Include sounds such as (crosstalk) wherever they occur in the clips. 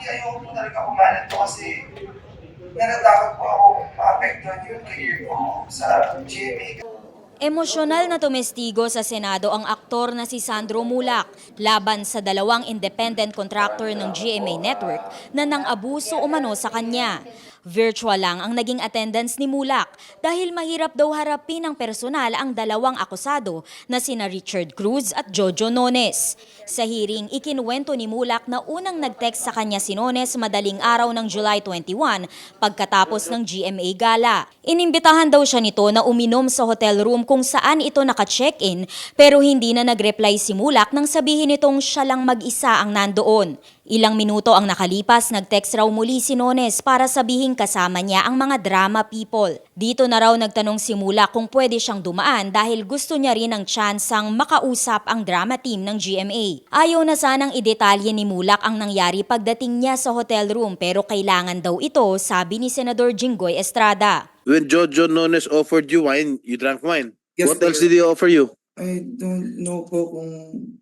Ayoko po talaga kumalat to kasi natatakot po ako maapektuhan yung career ko sa GMA. Emosyonal na tumestigo sa Senado ang aktor na si Sandro Mulak laban sa dalawang independent contractor ng GMA Network na nang abuso umano sa kanya. Virtual lang ang naging attendance ni Mulak dahil mahirap daw harapin ng personal ang dalawang akusado na sina Richard Cruz at Jojo Nones. Sa hearing, ikinuwento ni Mulak na unang nag-text sa kanya si Nones madaling araw ng July 21 pagkatapos ng GMA gala. Inimbitahan daw siya nito na uminom sa hotel room kung saan ito naka-check-in pero hindi na nag-reply si Mulak nang sabihin nitong siya lang mag-isa ang nandoon. Ilang minuto ang nakalipas, nag-text raw muli si Nones para sabihin kasama niya ang mga drama people. Dito na raw nagtanong si Mulak kung pwede siyang dumaan dahil gusto niya rin ang tsansang makausap ang drama team ng GMA. Ayaw na sanang idetalye ni Mulak ang nangyari pagdating niya sa hotel room pero kailangan daw ito, sabi ni Senador Jinggoy Estrada. When Jojo Nones offered you wine, you drank wine. Yes, what sir. else did he offer you? I don't know po kung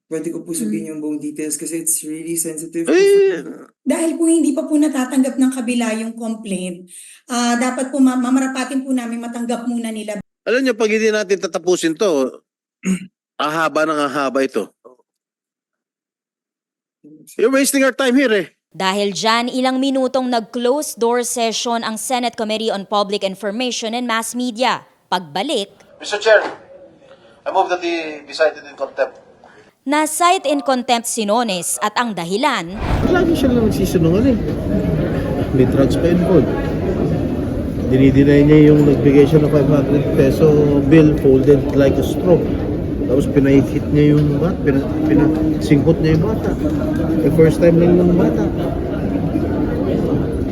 pwede ko po sabihin yung buong details kasi it's really sensitive. Eh, Dahil po hindi pa po natatanggap ng kabila yung complaint, ah, dapat po ma- mamarapatin po namin matanggap muna nila alam niyo, pag hindi natin tatapusin to, (clears throat) ahaba ng ahaba ito. You're wasting our time here eh. Dahil dyan, ilang minutong nag-close door session ang Senate Committee on Public Information and Mass Media. Pagbalik, Mr. Chair, I move that he be cited in contempt. na-cite in contempt si Nones at ang dahilan, Lagi siya lang nagsisinungaling. May drugs pa involved. Dinideny niya yung nagbigay siya ng 500 peso bill folded like a straw. Tapos pinahit niya yung bata, pina, pinasingkot niya yung bata. The first time lang ng bata.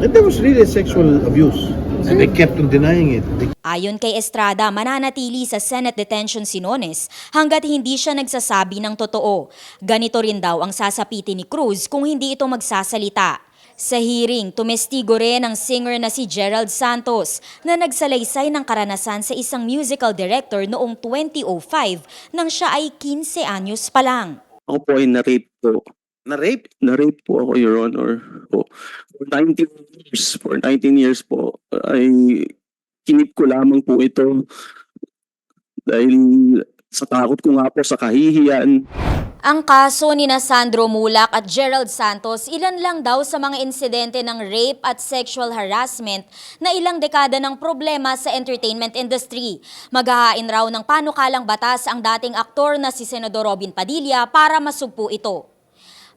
And there was really sexual abuse. And they kept on denying it. They ayon kay Estrada, mananatili sa Senate detention si Nones hanggat hindi siya nagsasabi ng totoo. Ganito rin daw ang sasapitin ni Cruz kung hindi ito magsasalita. Sa hearing, tumestigo rin ang singer na si Gerald Santos na nagsalaysay ng karanasan sa isang musical director noong 2005 nang siya ay 15 anyos pa lang. Ako po ay na-rape po. Na-rape? Na-rape po ako, Your Honor. Po. For 19 years, for 19 years po, ay kinip ko lamang po ito dahil sa takot ko nga po sa kahihiyan. Ang kaso ni na Sandro Mulak at Gerald Santos, ilan lang daw sa mga insidente ng rape at sexual harassment na ilang dekada ng problema sa entertainment industry. Maghahain raw ng panukalang batas ang dating aktor na si Senador Robin Padilla para masugpo ito.